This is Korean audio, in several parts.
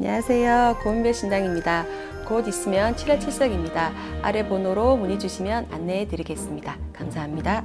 안녕하세요. 고은별 신당입니다. 곧 있으면 7월 7석입니다. 아래 번호로 문의 주시면 안내해 드리겠습니다. 감사합니다.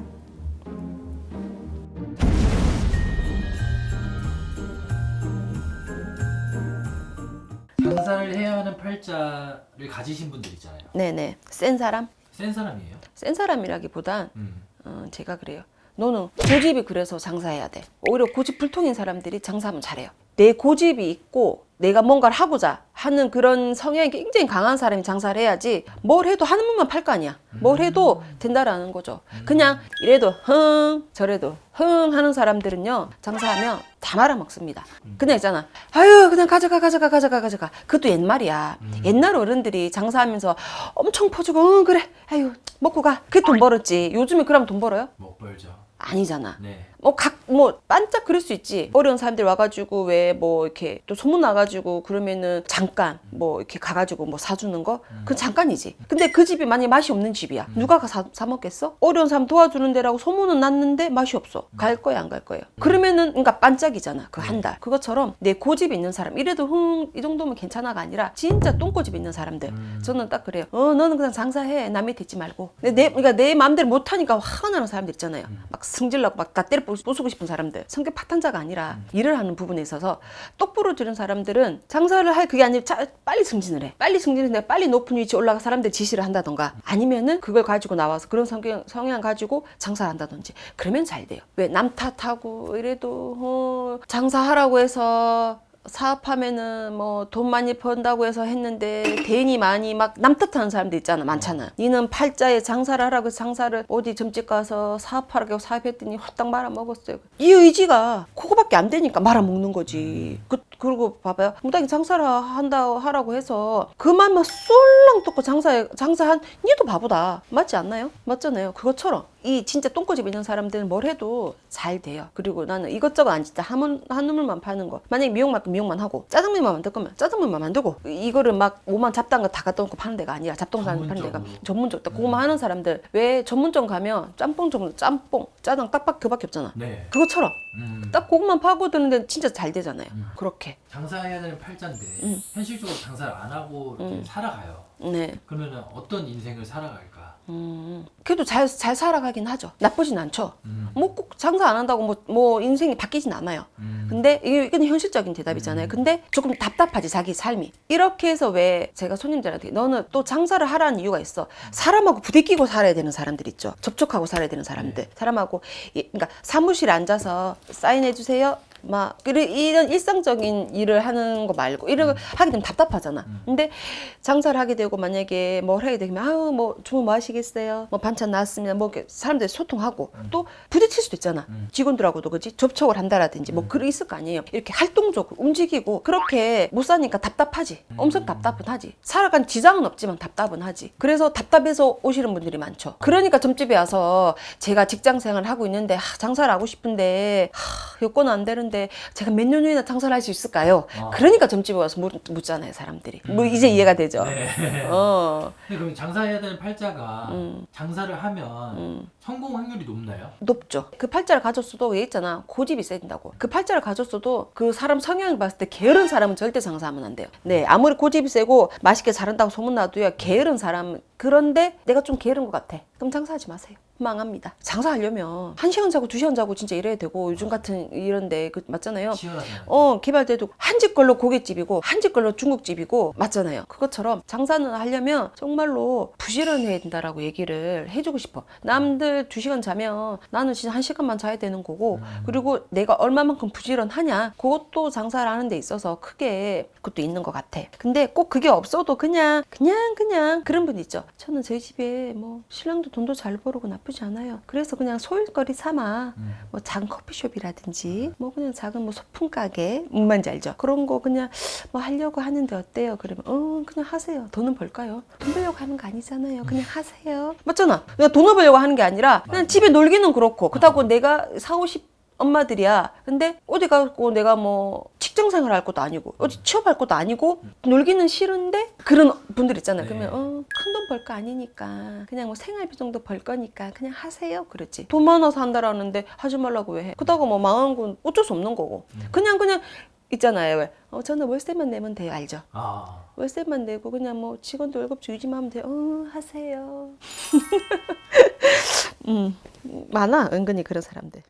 장사를 해야 하는 팔자를 가지신 분들 있잖아요. 네네. 센 사람? 센 사람이에요. 센 사람이라기보단 음. 어, 제가 그래요. 너는 고집이 그래서 장사해야 돼. 오히려 고집 불통인 사람들이 장사하면 잘해요. 내 고집이 있고 내가 뭔가를 하고자 하는 그런 성향이 굉장히 강한 사람이 장사를 해야지 뭘 해도 하는 분만 팔 거 아니야. 뭘 해도 된다라는 거죠. 그냥 이래도 흥 저래도 흥 하는 사람들은요 장사하면 다 말아먹습니다. 그냥 있잖아. 아유 그냥 가져가 가져가 가져가 가져가. 그것도 옛말이야. 옛날 어른들이 장사하면서 엄청 퍼주고 응 그래 아유 먹고 가. 그게 돈 벌었지. 요즘에 그러면 돈 벌어요? 못 벌죠. 아니잖아. 네. 뭐각뭐 반짝 그럴 수 있지. 어려운 사람들 와가지고 왜 뭐 이렇게 또 소문 나가지고 그러면은 잠깐 뭐 이렇게 가가지고 뭐 사주는 거? 그건 잠깐이지. 근데 그 집이 만약에 맛이 없는 집이야. 누가 가 사, 사 먹겠어? 어려운 사람 도와주는 데라고 소문은 났는데 맛이 없어. 갈 거야 안 갈 거예요 그러면은 그러니까 반짝이잖아 그 한 달. 그것처럼 내 고집 있는 사람 이래도 흥 이 정도면 괜찮아가 아니라 진짜 똥고집 있는 사람들. 저는 딱 그래요. 어 너는 그냥 장사해. 남 밑에 있지 말고. 내 그러니까 내 마음대로 못하니까 화가 나는 사람들 있잖아요. 막 승질나고 막 다 때려 부수- 부수고 싶은 사람들 성격 파탄자가 아니라 일을 하는 부분에 있어서 똑부러 들은 사람들은 장사를 할 그게 아니라 자- 빨리 승진을 해. 빨리 승진해서 내가 빨리 높은 위치에 올라가 사람들 지시를 한다던가 아니면은 그걸 가지고 나와서 그런 성격 성향 가지고 장사를 한다든지 그러면 잘 돼요. 왜 남 탓하고 이래도 어, 장사하라고 해서 사업하면은 뭐 돈 많이 번다고 해서 했는데 대인이 많이 막 남탓하는 사람들 있잖아 많잖아. 니는 팔자에 장사를 하라고 해서 장사를 어디 점집 가서 사업하라고 사업했더니 후딱 말아먹었어요. 이 의지가 그거밖에 안 되니까 말아먹는 거지. 그, 그리고 봐봐요. 무당이 장사를 한다 하라고 해서 그만만 쏠랑 뜯고 장사해 장사한 니도 바보다. 맞지 않나요? 맞잖아요. 그것처럼 이 진짜 똥꼬집 있는 사람들은 뭘 해도 잘 돼요. 그리고 나는 이것저것 안 진짜 한, 한 우물만 파는 거. 만약에 미용 맞고 미용만 하고 짜장면만 만들 거면 짜장면만 만들고 이거를 막 뭐만 잡다한 거다 갖다 놓고 파는 데가 아니라 잡동사니 파는 데가. 전문적. 그거만 하는 사람들 왜 전문점 가면 짬뽕 전문 짬뽕 짜장 딱박 그밖에 없잖아. 네. 그것처럼 음. 딱 그것만 파고 드는 데는 진짜 잘 되잖아요. 그렇게. 장사해야 되는 팔자인데 음. 현실적으로 장사를 안 하고 이렇게 살아가요. 네. 그러면 어떤 인생을 살아갈까? 음. 그래도 잘, 잘 살아가긴 하죠. 나쁘진 않죠. 음. 뭐꼭 장사 안 한다고 뭐, 뭐 인생이 바뀌진 않아요. 음. 근데 이게 이건 현실적인 대답이잖아요. 근데 조금 답답하지 자기 삶이. 이렇게 해서 왜 제가 손님들한테 너는 또 장사를 하라는 이유가 있어. 사람하고 부대끼고 살아야 되는 사람들 있죠. 접촉하고 살아야 되는 사람들. 사람하고 이- 그러니까 사무실에 앉아서 사인해 주세요. 막 그래 이런 일상적인 일을 하는 거 말고 이런 거 하게 되면 답답하잖아. 근데 장사를 하게 되고 만약에 뭘 하게 되면 아우 뭐 주문 뭐 하시겠어요? 뭐 반찬 나왔습니다. 뭐 이렇게 사람들 소통하고 또 부딪힐 수도 있잖아. 직원들하고도 그지 접촉을 한다라든지 뭐 그런 있을 거 아니에요. 이렇게 활동적으로 움직이고 그렇게 못 사니까 답답하지. 엄청 답답은 하지. 살아간 지장은 없지만 답답은 하지. 그래서 답답해서 오시는 분들이 많죠. 그러니까 점집에 와서 제가 직장 생활을 하고 있는데 하, 장사를 하고 싶은데 하, 여건 안 되는데 제가 몇 년 후에나 장사를 할 수 있을까요? 어. 그러니까 점집에 와서 묻, 묻잖아요, 사람들이. 뭐 이제 이해가 되죠. 네. 어. 근데 그럼 장사해야 되는 팔자가 음. 장사를 하면 음. 성공 확률이 높나요? 높죠. 그 팔자를 가졌어도 얘 있잖아. 고집이 세진다고. 그 팔자를 가졌어도 그 사람 성향을 봤을 때 게으른 사람은 절대 장사하면 안 돼요. 네, 아무리 고집이 세고 맛있게 잘한다고 소문나도요. 게으른 사람 그런데 내가 좀 게으른 것 같아. 그럼 장사하지 마세요. 망합니다. 장사하려면 한 시간 자고 두 시간 자고 진짜 일해야 되고 요즘 같은 이런데 그 맞잖아요. 치열하잖아요. 어 개발돼도 한 집 걸로 고깃집이고 한 집 걸로 중국집이고 맞잖아요. 그것처럼 장사는 하려면 정말로 부지런해야 된다라고 얘기를 해주고 싶어. 남들 두 시간 자면 나는 진짜 한 시간만 자야 되는 거고 그리고 내가 얼마만큼 부지런하냐 그것도 장사를 하는 데 있어서 크게 그것도 있는 것 같아. 근데 꼭 그게 없어도 그냥 그냥 그냥 그런 분 있죠. 저는 저희 집에 뭐 신랑도 돈도 잘 벌고 나 쁘지 않아요. 그래서 그냥 소일거리 삼아 음. 뭐 작은 커피숍이라든지 뭐 그냥 작은 뭐 소품 가게 뭔지 알죠? 그런 거 그냥 뭐 하려고 하는데 어때요? 그러면 어 그냥 하세요. 돈은 벌까요? 돈 벌려고 하는 거 아니잖아요. 그냥 하세요. 맞잖아. 내가 돈을 벌려고 하는 게 아니라 그냥 집에 놀기는 그렇고 그렇다고 내가 사고 싶 엄마들이야. 근데 어디 가고 내가 뭐 직장 생활 할 것도 아니고 어디 취업할 것도 아니고 놀기는 싫은데 그런 분들 있잖아요. 네. 그러면 어, 큰 돈 벌 거 아니니까 그냥 뭐 생활비 정도 벌 거니까 그냥 하세요. 그렇지. 돈 많아서 한다라는데 하지 말라고 왜 해? 그러다가 뭐 망한 건 어쩔 수 없는 거고. 그냥 그냥 있잖아요. 왜? 어, 저는 월세만 내면 돼요. 알죠? 아, 월세만 내고 그냥 뭐 직원도 월급 주기만 하면 돼요. 어, 하세요. 음, 많아 은근히 그런 사람들.